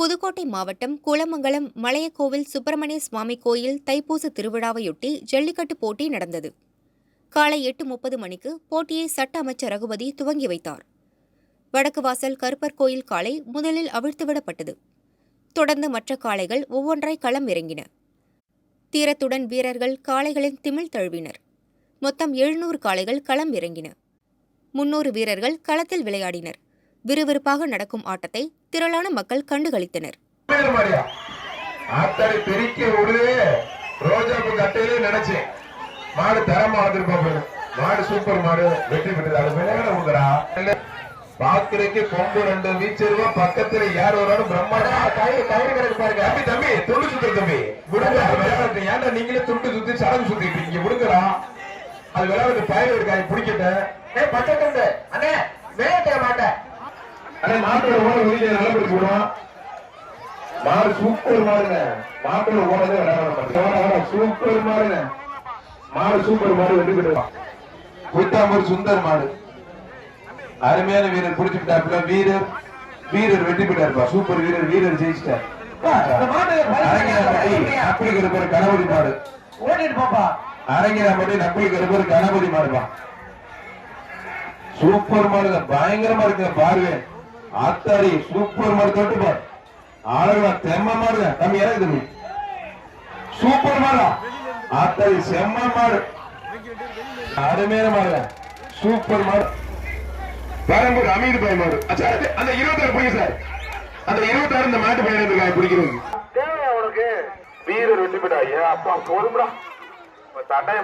புதுக்கோட்டை மாவட்டம் குளமங்கலம் மலையக்கோவில் சுப்பிரமணிய சுவாமி கோயில் தைப்பூச திருவிழாவையொட்டி ஜல்லிக்கட்டு போட்டி நடந்தது. காலை எட்டு முப்பது மணிக்கு போட்டியை சட்ட அமைச்சர் ரகுபதி துவங்கி வைத்தார். வடக்கு வாசல் கருப்பர் கோயில் காலை முதலில் அவிழ்த்துவிடப்பட்டது தொடர்ந்து மற்ற காளைகள் ஒவ்வொன்றாய் களம் இறங்கின. தீரத்துடன் வீரர்கள் காளைகளின் திமிழ் தழுவினர். மொத்தம் எழுநூறு காளைகள் களம் இறங்கின. முன்னூறு வீரர்கள் களத்தில் விளையாடினர். விறுவிறுப்பாக நடக்கும் ஆட்டத்தை திரளான மக்கள் கண்டுகளித்தனர். பாக்குறதுக்கு கொம்பு ரெண்டு வீச்சிருவா பக்கத்துல யார் வராலும் பிரம்மாண்டா கயிறு கயிறு கிடக்கு பாருங்க. தம்பி தம்பி துண்டு சுத்து தம்பி. விடுங்க. ஏன்டா நீங்களே துண்டு சுத்தி சடங்கு சுத்திட்டு இருக்கீங்க? விடுங்கடா. அது விளையாட்டு பயிர் இருக்காங்க பிடிக்கட்ட ஏ பச்சை துண்டு. அண்ணே அண்ணே மாட்டோட ஓட வெளியே நல்லா பிடிச்சு விடுவான். மாடு சூப்பர் மாடுங்க. மாட்டோட ஓடதே விளையாட சூப்பர் மாடுங்க. மாடு சூப்பர் மாடு பெற்றுவான் குத்தாம்பூர் சுந்தர் மாடு. அருமையான வீரர் பிடிச்சுட்டாப்புல வீரர். வீரர் வெற்றி பெற்றாருப்பா சூப்பர் வீரர் வீரர் ஜெயிச்சிட்டார். அரங்கினாம்பட்டி நப்பிளிக்கிற பேர் கணபதி மாடு. ஓடிட்டு போப்பா. அரங்கினாம்பட்டி நப்பிளிக்கிற பேர் கணபதி மாடுப்பா. சூப்பர் மாடு பயங்கரமா இருக்கு பாருங்க சூப்பர் மாடு தொட்டு பாரு ஆளுங்களா தெம்ம மாடு தம்பி இறங்கு தம்பி சூப்பர் மாடா? ஆத்தாடி செம்ம மாடு. அருமையான மாடு சூப்பர் மாடு. பெரம்பூர் அமீர் பாய் மாடு. அச்சா, அந்த இருபத்தாறு பிடிங்க சார். அந்த இருபத்தாறு இந்த மாட்டு பையன் இருக்காங்க பிடிக்கிறது? தேவையா உனக்கு? வீரர் வெற்றி பெற்றா ஏ அப்பா போதும்டா சட்டையை